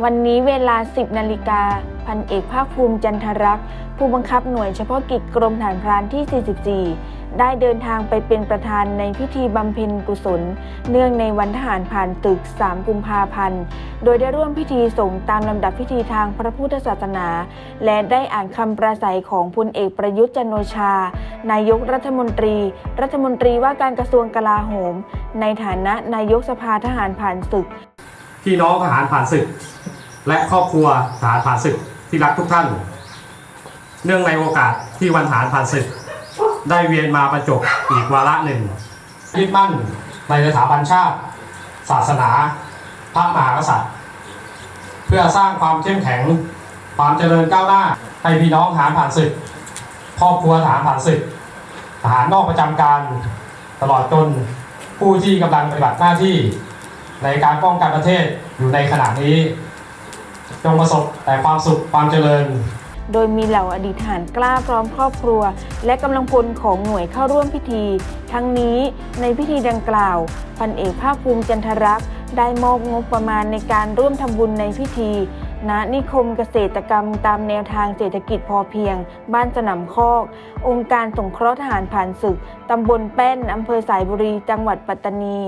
วันนี้เวลา 10 นาฬิกา พันเอกภาคภูมิจันทรักษ์ ผู้บังคับหน่วยเฉพาะกิจกรมฐานพรานที่ 44 ได้เดินทางไปเป็นประธานในพิธีบำเพ็ญกุศล เนื่องในวันทหารผ่านตึก 3 กุมภาพันธ์ โดยได้ร่วมพิธีสงฆ์ตามลำดับพิธีทางพระพุทธศาสนา และได้อ่านคำประสัยของพลเอกประยุทธ์จันโอชา นายกรัฐมนตรี รัฐมนตรีว่าการกระทรวงกลาโหม ในฐานะนายกสภาทหารผ่านศึก พี่น้องทหารผ่านศึก และครอบครัวทหารผ่านศึกที่รักทุกท่าน เนื่องในโอกาสที่วันทหารผ่านศึก ได้เวียนมาบรรจบอีกวาระหนึ่งยึดมั่นในสถาบันชาติ ศาสนา พระมหากษัตริย์ เพื่อสร้างความเข้มแข็ง ความเจริญก้าวหน้าให้พี่น้องทหารผ่านศึก ครอบครัวทหารผ่านศึกทหารนอกประจำการตลอดจนผู้ที่กำลังปฏิบัติหน้าที่ ในการป้องกันประเทศอยู่ในขณะนี้จงประสบแต่ความสุขความเจริญ โดยมีเหล่าอดีตทหารกล้าพร้อมครอบครัว และกำลังพลของหน่วยเข้าร่วมพิธี ทั้งนี้ในพิธีดังกล่าวพันเอกภาคภูมิจันทรักษ์ได้มอบงบประมาณในการร่วมทำบุญในพิธี ณนิคมเกษตรกรรมตามแนวทางเศรษฐกิจพอเพียง บ้านสนามคอก องค์การสงเคราะห์ทหารผ่านศึกตำบลแป้นอำเภอสายบุรี จังหวัดปัตตานี